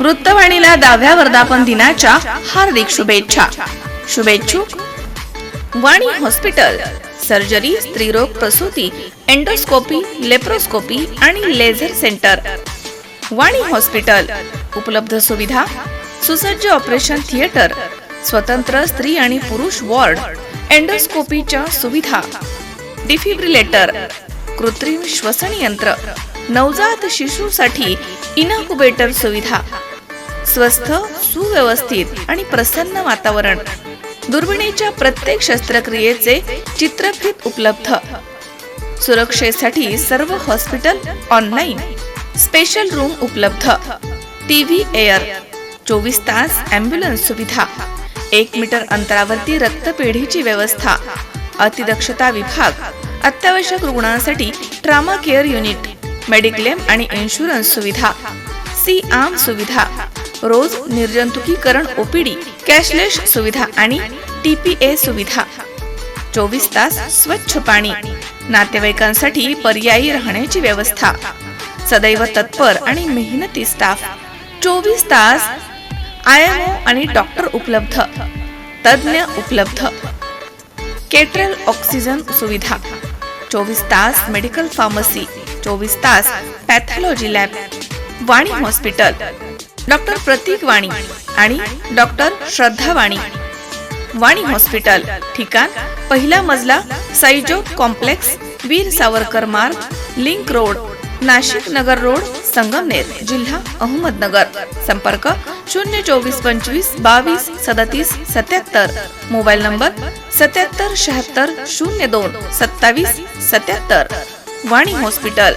वृत्तवाणीला दहाव्या वर्धापन दिनाच्या हार्दिक शुभेच्छा. शुभेच्छुक वाणी हॉस्पिटल सर्जरी स्त्रीरोग प्रसूती एंडोस्कोपी लेप्रोस्कोपी आणि लेझर सेंटर. वाणी हॉस्पिटल उपलब्ध सुविधा सुसज्ज ऑपरेशन थिएटर स्वतंत्र स्त्री आणि पुरुष वॉर्ड एंडोस्कोपीच्या सुविधा. डिफिब्रिलेटर कृत्रिम श्वसन यंत्र नवजात शिशूसाठी इनक्युबेटर सुविधा. स्वस्थ सुव्यवस्थित आणि प्रसन्न वातावरण. दुर्बिणीच्या प्रत्येक शस्त्रक्रियेचे चित्रफित उपलब्ध. सुरक्षेसाठी सर्व हॉस्पिटल ऑनलाईन. स्पेशल रूम उपलब्ध. TV air. चोवीस तास ॲम्ब्युलन्स सुविधा. एक मीटर अंतरावरती रक्तपेढीची व्यवस्था. अतिदक्षता विभाग. अत्यावश्यक रुग्णांसाठी ट्रामा केअर युनिट. मेडिक्लेम आणि इन्शुरन्स सुविधा. सी आम सुविधा. रोज निर्जंतुकीकरण ओपीडी कॅशलेस सुविधा आणि टीपीए सुविधा. चोवीस तास स्वच्छ पाणी. नातेवाईकांसाठी पर्यायी राहण्याची व्यवस्था. सदैव तत्पर आणि मेहनती स्टाफ. चोवीस तास आय एम ओ आणि डॉक्टर उपलब्ध. तज्ज्ञ उपलब्ध. केटरल ऑक्सिजन सुविधा. चोवीस तास मेडिकल फार्मसी. चोवीस तास pathology lab. Wani hospital. Doctor Pratik Wani आणि डॉक्टर श्रद्धा वाणी. वाणी हॉस्पिटल ठिकाण पहिला मजला साईजो complex Veer Savarkar Marg link road Nashik Nagar road Sangamner जिल्हा अहमदनगर. संपर्क शून्य चोवीस पंचवीस बावीस सदतीस सत्याहत्तर. मोबाईल नंबर सत्याहत्तर शहात्तर शून्य दोन सत्तावीस सत्याहत्तर. वाणी हॉस्पिटल.